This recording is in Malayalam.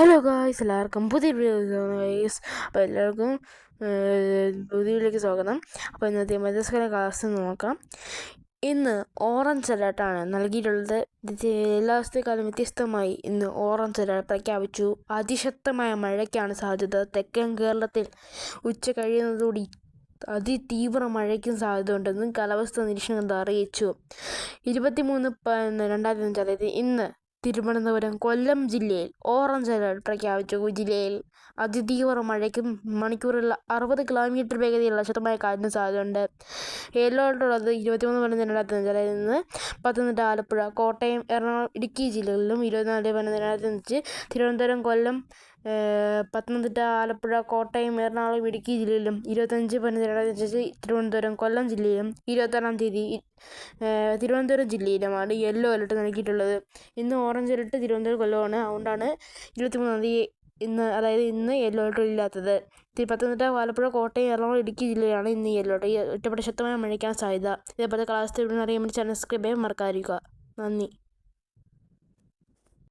ഹലോ ഗായ്സ് എല്ലാവർക്കും പുതിയ ഗായ്സ് അപ്പോൾ എല്ലാവർക്കും പുതിയ വീഡിയോയിലേക്ക് സ്വാഗതം. അപ്പോൾ ഇന്നത്തെ മധ്യസ്ഥല ക്ലാസ് നോക്കാം. ഇന്ന് ഓറഞ്ച് അലേർട്ടാണ് നൽകിയിട്ടുള്ളത്. എല്ലാ ദിവസത്തെക്കാളും വ്യത്യസ്തമായി ഇന്ന് ഓറഞ്ച് അലേർട്ട് പ്രഖ്യാപിച്ചു. അതിശക്തമായ മഴയ്ക്കാണ് സാധ്യത. തെക്കൻ കേരളത്തിൽ ഉച്ച കഴിയുന്നതോടെ അതിതീവ്ര മഴയ്ക്കും സാധ്യതയുണ്ടെന്നും കാലാവസ്ഥാ നിരീക്ഷണ കേന്ദ്രം അറിയിച്ചു. ഇരുപത്തിമൂന്ന് രണ്ടായിരത്തി അഞ്ച് അതായത് ഇന്ന് തിരുവനന്തപുരം കൊല്ലം ജില്ലയിൽ ഓറഞ്ച് അലർട്ട് പ്രഖ്യാപിച്ചു. ജില്ലയിൽ അതിതീവ്ര മഴയ്ക്കും മണിക്കൂറിൽ അറുപത് കിലോമീറ്റർ വേഗതയുള്ള ശക്തമായ കാറ്റിന് സാധ്യതയുണ്ട്. യെല്ലോ അലർട്ട് ഉള്ളത് ഇരുപത്തിമൂന്ന് രണ്ടായിരത്തി അഞ്ചിൽ നിന്ന് പത്തനംതിട്ട ആലപ്പുഴ കോട്ടയം എറണാകുളം ഇടുക്കി ജില്ലകളിലും ഇരുപത്തിനാല് അഞ്ച് തിരുവനന്തപുരം കൊല്ലം പത്തനംതിട്ട ആലപ്പുഴ കോട്ടയം എറണാകുളം ഇടുക്കി ജില്ലയിലും ഇരുപത്തഞ്ച് പതിനൊന്ന് രണ്ടായിരത്തി തിരുവനന്തപുരം കൊല്ലം ജില്ലയിലും ഇരുപത്താറാം തീയതി തിരുവനന്തപുരം ജില്ലയിലുമാണ് യെല്ലോ അലർട്ട് നൽകിയിട്ടുള്ളത്. ഇന്ന് ഓറഞ്ച് അലർട്ട് തിരുവനന്തപുരം കൊല്ലമാണ്. അതുകൊണ്ടാണ് ഇരുപത്തിമൂന്നാം തീയതി ഇന്ന് അതായത് ഇന്ന് യെല്ലോ അലർട്ട് ഇല്ലാത്തത്. പത്തനംതിട്ട ആലപ്പുഴ കോട്ടയം എറണാകുളം ഇടുക്കി ജില്ലയിലാണ് ഇന്ന് യെല്ലോ അലർട്ട്. ഒറ്റപ്പെട്ട ശക്തമായ മഴയ്ക്കാണ് സാധ്യത. ഇതേപോലെ കാലാവസ്ഥ അറിയാൻ വേണ്ടി ചാനൽ സബ്സ്ക്രൈബ് ചെയ്യാൻ മറക്കാതിരിക്കുക. നന്ദി.